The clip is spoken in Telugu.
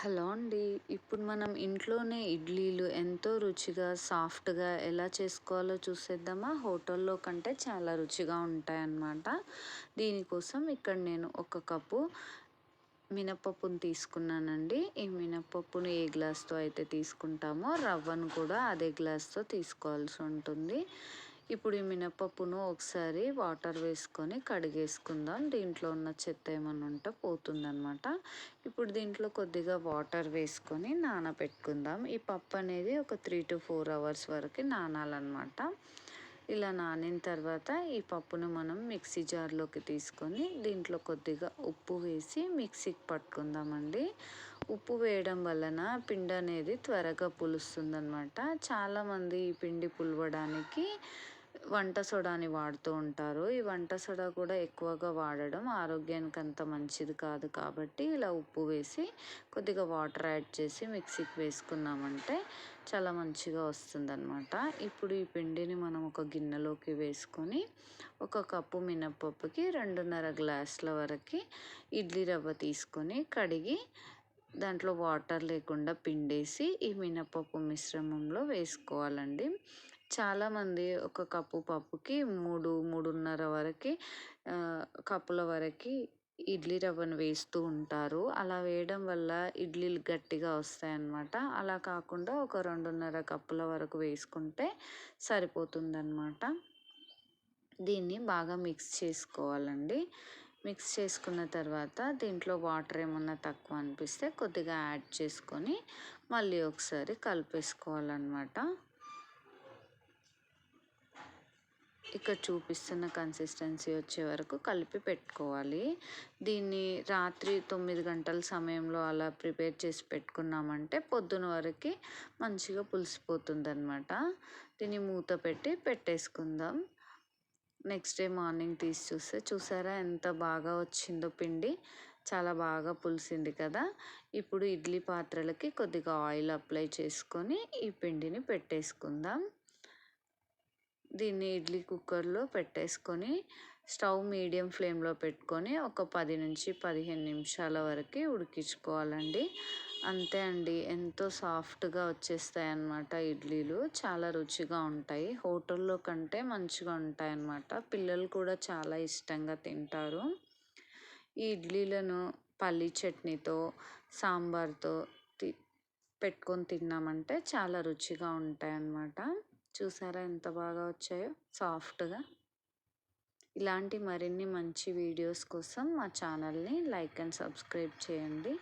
హలో అండి. ఇప్పుడు మనం ఇంట్లోనే ఇడ్లీలు ఎంతో రుచిగా సాఫ్ట్గా ఎలా చేసుకోవాలో చూసేద్దామా? హోటల్లో కంటే చాలా రుచిగా ఉంటాయన్నమాట. దీనికోసం ఇక్కడ నేను ఒక కప్పు మినప్పప్పును తీసుకున్నానండి. ఈ మినప్పప్పును ఏ గ్లాస్తో అయితే తీసుకుంటామో రవ్వను కూడా అదే గ్లాస్తో తీసుకోవాల్సి ఉంటుంది. ఇప్పుడు ఈ మినపప్పును ఒకసారి వాటర్ వేసుకొని కడిగేసుకుందాం. దీంట్లో ఉన్న చెత్త ఏమైనా ఉంటే పోతుందనమాట ఇప్పుడు దీంట్లో కొద్దిగా వాటర్ వేసుకొని నానబెట్టుకుందాం. ఈ పప్పు అనేది ఒక త్రీ టు ఫోర్ అవర్స్ వరకు నానాలన్నమాట. ఇలా నానిన తర్వాత ఈ పప్పును మనం మిక్సీ జార్లోకి తీసుకొని దీంట్లో కొద్దిగా ఉప్పు వేసి మిక్సీకి పట్టుకుందామండి. ఉప్పు వేయడం వలన పిండి అనేది త్వరగా పులుస్తుందన్నమాట. చాలామంది ఈ పిండి పులవడానికి వంట సోడాని వాడుతూ ఉంటారు. ఈ వంట సోడా కూడా ఎక్కువగా వాడడం ఆరోగ్యానికి అంత మంచిది కాదు కాబట్టి ఇలా ఉప్పు వేసి కొద్దిగా వాటర్ యాడ్ చేసి మిక్సీకి వేసుకున్నామంటే చాలా మంచిగా వస్తుందన్నమాట. ఇప్పుడు ఈ పిండిని మనం ఒక గిన్నెలోకి వేసుకొని ఒక కప్పు మినప్పప్పుకి రెండున్నర గ్లాసుల వరకు ఇడ్లీ రవ్వ తీసుకొని కడిగి దాంట్లో వాటర్ లేకుండా పిండేసి ఈ మినపప్పు మిశ్రమంలో వేసుకోవాలండి. చాలామంది ఒక కప్పు పప్పుకి మూడు మూడున్నర వరకు కప్పుల వరకు ఇడ్లీ రవ్వను వేస్తూ ఉంటారు. అలా వేయడం వల్ల ఇడ్లీలు గట్టిగా వస్తాయన్నమాట. అలా కాకుండా ఒక రెండున్నర కప్పుల వరకు వేసుకుంటే సరిపోతుందన్నమాట. దీన్ని బాగా మిక్స్ చేసుకోవాలండి. మిక్స్ చేసుకున్న తర్వాత దీంట్లో వాటర్ ఏమన్నా తక్కువ అనిపిస్తే కొద్దిగా యాడ్ చేసుకొని మళ్ళీ ఒకసారి కలిపేసుకోవాలన్నమాట. ఇక్కడ చూపిస్తున్న కన్సిస్టెన్సీ వచ్చే వరకు కలిపి పెట్టుకోవాలి. దీన్ని రాత్రి తొమ్మిది గంటల సమయంలో అలా ప్రిపేర్ చేసి పెట్టుకున్నామంటే పొద్దున వరకు మంచిగా పులిసిపోతుంది అనమాట దీన్ని మూత పెట్టి పెట్టేసుకుందాం. నెక్స్ట్ డే మార్నింగ్ తీసి చూస్తే చూసారా ఎంత బాగా వచ్చిందో పిండి. చాలా బాగా పులిసింది కదా. ఇప్పుడు ఇడ్లీ పాత్రలకి కొద్దిగా ఆయిల్ అప్లై చేసుకొని ఈ పిండిని పెట్టేసుకుందాం. దీన్ని ఇడ్లీ కుక్కర్లో పెట్టేసుకొని స్టవ్ మీడియం ఫ్లేమ్లో పెట్టుకొని ఒక పది నుంచి పదిహేను నిమిషాల వరకు ఉడికించుకోవాలండి. అంతే అండి ఎంతో సాఫ్ట్గా వచ్చేస్తాయి అన్నమాట ఇడ్లీలు. చాలా రుచిగా ఉంటాయి. హోటల్లో కంటే మంచిగా ఉంటాయి అన్నమాట పిల్లలు కూడా చాలా ఇష్టంగా తింటారు. ఈ ఇడ్లీలను పల్లీ చట్నీతో సాంబార్తో తి పెట్టుకొని తిన్నామంటే చాలా రుచిగా ఉంటాయి అన్నమాట చూసారా ఎంత బాగా వచ్చాయో? సాఫ్ట్గా. ఇలాంటి మరిన్ని మంచి వీడియోస్ కోసం మా ఛానల్ని లైక్ అండ్ సబ్స్క్రైబ్ చేయండి.